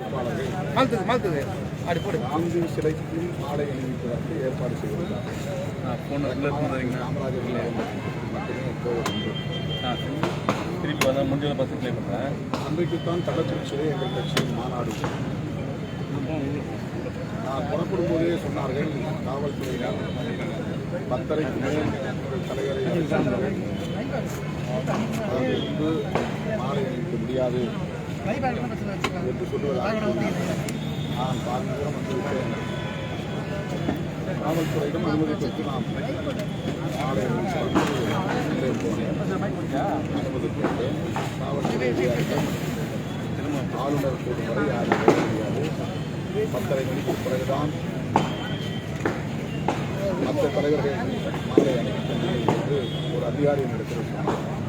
மாத்துது மாத்துது அப்படி போடு. நான்கு சிலைக்கும் மாலை அணிவிப்பதற்கு ஏற்பாடு பண்ணுறீங்க காமராஜர் மட்டுமே திருப்பி வந்தால் முடிஞ்சதை பார்த்து ப்ளே பண்ணுறேன் அன்றைக்குத்தான் கள்ளக்குறிச்சியிலே எங்கள் கட்சியின் மாநாடு. நான் புறப்படும் போதே சொன்னார்கள் காவல்துறையினர் பத்தரைக்கு மேல் தலைவரை மாலை அணிவிக்க முடியாது. நான் காவல்துறையிடம் அனுமதி பெற்று நாம் மாலை அனுமதி பெற்றேன் காவல்துறை ஆளுநர் கூடும் வரை யாரும் முடியாது பத்தரை மணிக்கு பிறகுதான் மற்ற தலைவர்கள் மாலை என்று ஒரு அதிகாரி இடத்தில்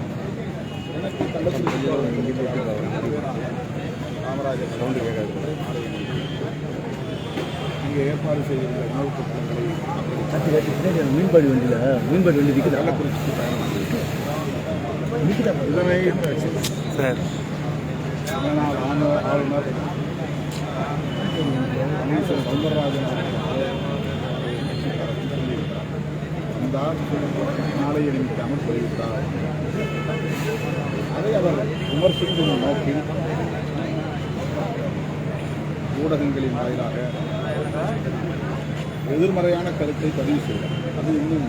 காமராஜர் சவுண்டு கேட்காது இங்கே ஏற்பாடு செய்திருந்த உணவுப் பொருட்களை மீன்பாடி வண்டியில் மீன்பாடி வண்டி நிற்குதா கள்ளக்குறிச்சிக்கு பயணம் இதனை சார். தமிழ்நாடு ஆளுநர் ஆளுநர் அமைச்சர் வந்தார். நாளை அணிவிக்காமல் போய்விட்டார். அதை அவர் விமர்சிக்கும் நோக்கில் ஊடகங்களின் வாயிலாக எதிர்மறையான கருத்தை பதிவு செய்தார். அது இன்னும்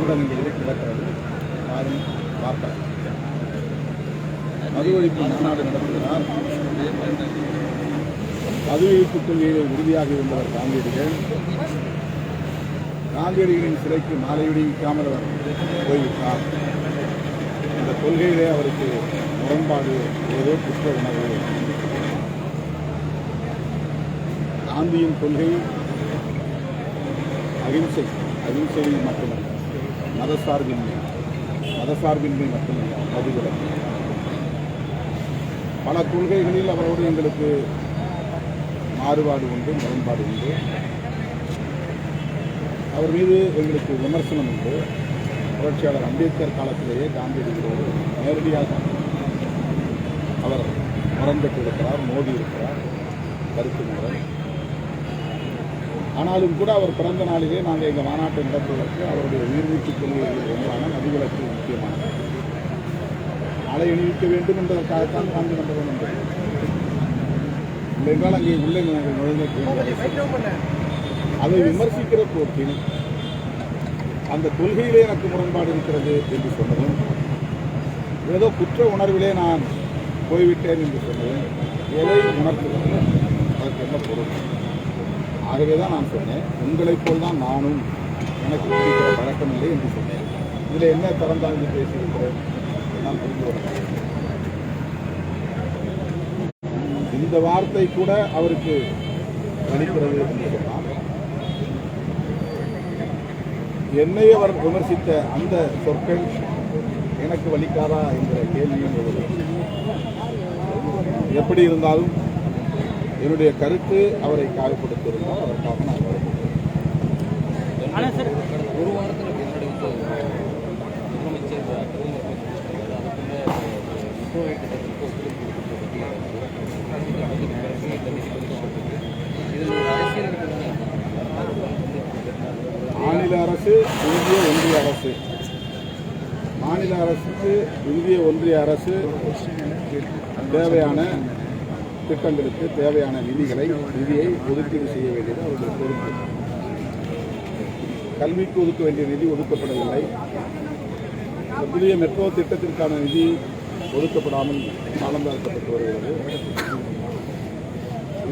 ஊடகங்களிலே கிடக்கிறது. யாரும் பார்க்கலாம் மது ஒழிப்பு மாநாடு நடத்தினார் மது ஒழிப்பு கொள்கையில் உறுதியாக இருந்தவர் காந்தியடிகள். காந்தியடிகளின் சிலைக்கு மாலை அவர் போய்விட்டார். இந்த கொள்கையிலே அவருக்கு முரண்பாடு ஏதோ குற்ற உணர்வு. காந்தியின் கொள்கை அகிம்சை அகிம்சை மட்டுமல்ல மதசார்பின்மை மதசார்பின்மை மட்டுமல்ல மதுவிலக்கு பல கொள்கைகளில் அவரோடு எங்களுக்கு மாறுபாடு உண்டு முரண்பாடு உண்டு. அவர் மீது எங்களுக்கு விமர்சனம் உண்டு. புரட்சியாளர் அம்பேத்கர் காலத்திலேயே காந்தியடிகளோடு நேரடியாக அவர் மறந்துட்டு இருக்கிறார் மோதி இருக்கிறார். கருத்து முறை ஆனாலும் கூட அவர் பிறந்த நாளிலே நாங்கள் எங்கள் மாநாட்டை நடத்துவதற்கு அவருடைய உயிர்மூச்சு கொள்கைகளில் ஒன்றான நதிவிலக்கு முக்கியமானது. மாலை அணிவிக்க வேண்டும் என்பதற்காகத்தான் காந்தி மண்டபம் வந்தது இல்லைன்றால் அங்கே உள்ளே நாங்கள் நுழைந்த அதை விமர்சிக்கிற போக்கில் அந்த கொள்கையிலே எனக்கு முரண்பாடு இருக்கிறது என்று சொன்னதும் ஏதோ குற்ற உணர்விலே நான் போய்விட்டேன் என்று சொன்னதும் எதை உணர்த்துவது? அதற்கு என்ன பொருள்? ஆகவே தான் நான் சொன்னேன் உங்களைப் போல் தான் நானும் எனக்கு பிடிக்கிற பழக்கமில்லை என்று சொன்னேன். இதில் என்ன திறந்தாழ்ந்து பேசியிருக்கிறேன் நான் புரிந்து கொள்கிறேன் இந்த வார்த்தை கூட அவருக்கு வலிக்கிறது என்று சொன்னால் என்னை அவர் விமர்சித்த அந்த சொற்கள் எனக்கு வலிக்காதா என்கிற கேள்வியும் எப்படி இருந்தாலும் என்னுடைய கருத்து அவரை காயப்படுத்தியிருந்தால் அதற்காக நான். ஒரு வாரத்தில் முதலமைச்சர் பிரதமர் அதுக்குள்ள இப்போ திட்டத்திற்கு இதில் ஒரு அரசியல் இருக்கிறது மாநில அரசு இந்திய ஒன்றிய அரசு. மாநில அரசுக்கு இந்திய ஒன்றிய அரசு தேவையான திட்டங்களுக்கு தேவையான நிதிகளை நிதியை ஒதுக்கீடு செய்ய வேண்டியது அவர்கள் பொறுப்பு. கல்விக்கு ஒதுக்க வேண்டிய நிதி ஒதுக்கப்படவில்லை. புதிய மெட்ரோ திட்டத்திற்கான நிதி ஒதுக்கப்படாமல் காலம் தாழ்த்தப்பட்டு வருகிறது.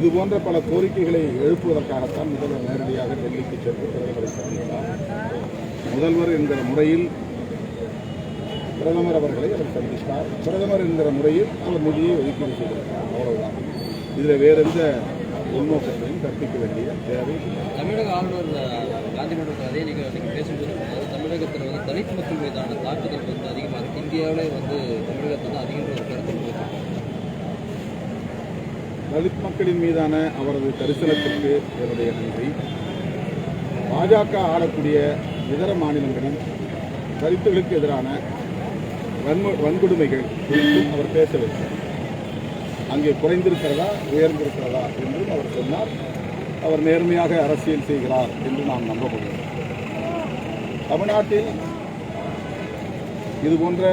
இது போன்ற பல கோரிக்கைகளை எழுப்புவதற்காகத்தான் முதல்வர் நேரடியாக டெல்லிக்கு சென்று பிரதமரை சந்தித்தார். முதல்வர் என்கிற முறையில் பிரதமர் அவர்களை அவர் சந்தித்தார். பிரதமர் என்கிற முறையில் அவர் நிதியை ஒதுக்கீடு செய்திருக்கிறார். அவ்வளவுதான். இதில் வேறெந்த உள்நோக்கத்தையும் கற்பிக்க வேண்டிய தேவை தமிழக ஆளுநர் காந்தி மண்டலத்தில் அதே நிகழ்ச்சிக்கு பேசும்போது தமிழகத்தில் வந்து தலித் மக்கள் மீதான தாக்குதல் வந்து அதிகமாக இந்தியாவிலே வந்து தமிழகத்தில் அதிகம் ஒரு கருத்து தலித் மக்களின் மீதான அவரது தரிசனத்திற்கு என்னுடைய நன்றி. பாஜக ஆளக்கூடிய இதர மாநிலங்களில் தலித்துகளுக்கு எதிரான வன்மு வன்கொடுமைகள் குறித்து அவர் பேசவில்லை. அங்கே குறைந்திருக்கிறதா உயர்ந்திருக்கிறதா என்றும் அவர் சொன்னார். அவர் நேர்மையாக அரசியல் செய்கிறார் என்று நாம் நம்ப முடியும் தமிழ்நாட்டில் இதுபோன்ற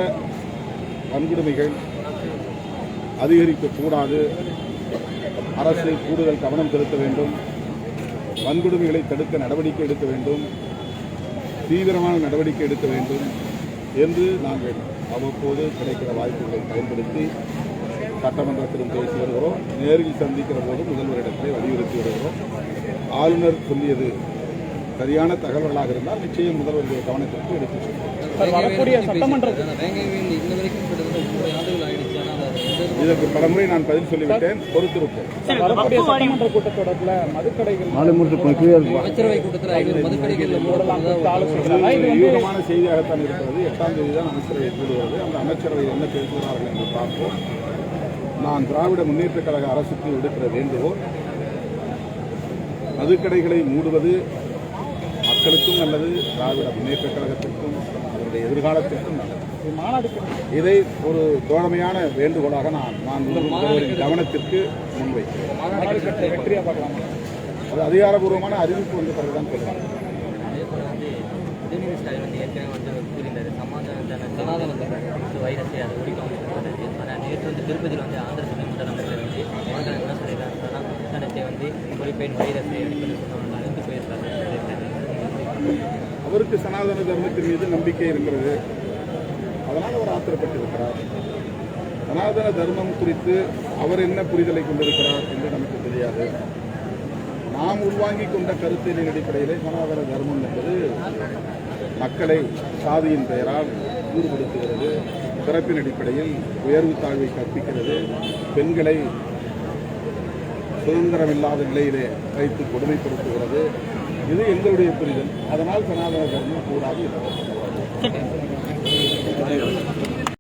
வன்கொடுமைகள் அதிகரிக்கக்கூடாது. அரசு கூடுதல் கவனம் செலுத்த வேண்டும். வன்கொடுமைகளை தடுக்க நடவடிக்கை எடுக்க வேண்டும். தீவிரமான நடவடிக்கை எடுக்க வேண்டும் என்று நாங்கள் அவ்வப்போது கிடைக்கிற வாய்ப்புகளை பயன்படுத்தி சட்டமன்றத்திலும் பேசி வருகிறோம். நேரில் சந்திக்கிற போது முதல்வரிடத்தை வலியுறுத்தி வருகிறோம். ஆளுநர் சொல்லியது சரியான தகவல்களாக இருந்தால் நிச்சயம் முதல்வருடைய கவனத்திற்கு எடுத்து செல்வோம். இதற்கு பலமுறை நான் பதில் சொல்லிவிட்டேன். பொறுத்திருப்போம். வரக்கூடிய சட்டமன்ற கூட்டத்தொடர்ல மதுக்கடைகள் அமைச்சரவை கூட்டத்தில் ஐநூறு யூகமான செய்தியாகத்தான் இருக்கிறது எட்டாம் தேதி தான் அமைச்சரவை கூடுகிறது. அந்த அமைச்சரவை என்ன பேசுகிறார்கள் என்று பார்ப்போம். நான் திராவிட முன்னேற்ற கழக அரசுக்கு விடுக்கிற வேண்டுகோள் மதுக்கடைகளை மூடுவது மக்களுக்கும் நல்லது திராவிட முன்னேற்ற கழகத்திற்கும் அவருடைய எதிர்காலத்திற்கும் நல்லது. இதை ஒரு தோழமையான வேண்டுகோளாக நான் நான் முதல்வரின் கவனத்திற்கு முன்வைக்கிறேன். அது அதிகாரபூர்வமான அறிவிப்பு வந்த பிறகுதான் ஆனால் நேற்று வந்து திருப்பதியில் வந்து ஆந்திர துணை முதலமைச்சர் வந்து மாநிலம் என்ன சொல்லியிருக்காங்க வந்து வைரஸை அழிந்து போயிருக்காங்க அவருக்கு சனாதன தர்மத்தின் மீது நம்பிக்கை இருக்கிறது. அதனால் அவர் ஆத்திரப்பட்டிருக்கிறார். சனாதன தர்மம் குறித்து அவர் என்ன புரிதலை கொண்டிருக்கிறார் என்று நமக்கு தெரியாது. நாம் உள்வாங்கிக் கொண்ட கருத்தின் அடிப்படையிலே சனாதன தர்மம் என்பது மக்களை சாதியின் பெயரால் ஈடுபடுத்துகிறது பிறப்பின் அடிப்படையில் உயர்வு தாழ்வை கற்பிக்கிறது பெண்களை சுதந்திரம் இல்லாத நிலையிலே வைத்து கொடுமைப்படுத்துகிறது இது எங்களுடைய புரிதல். அதனால் சனாதன தர்மம் கூடாது.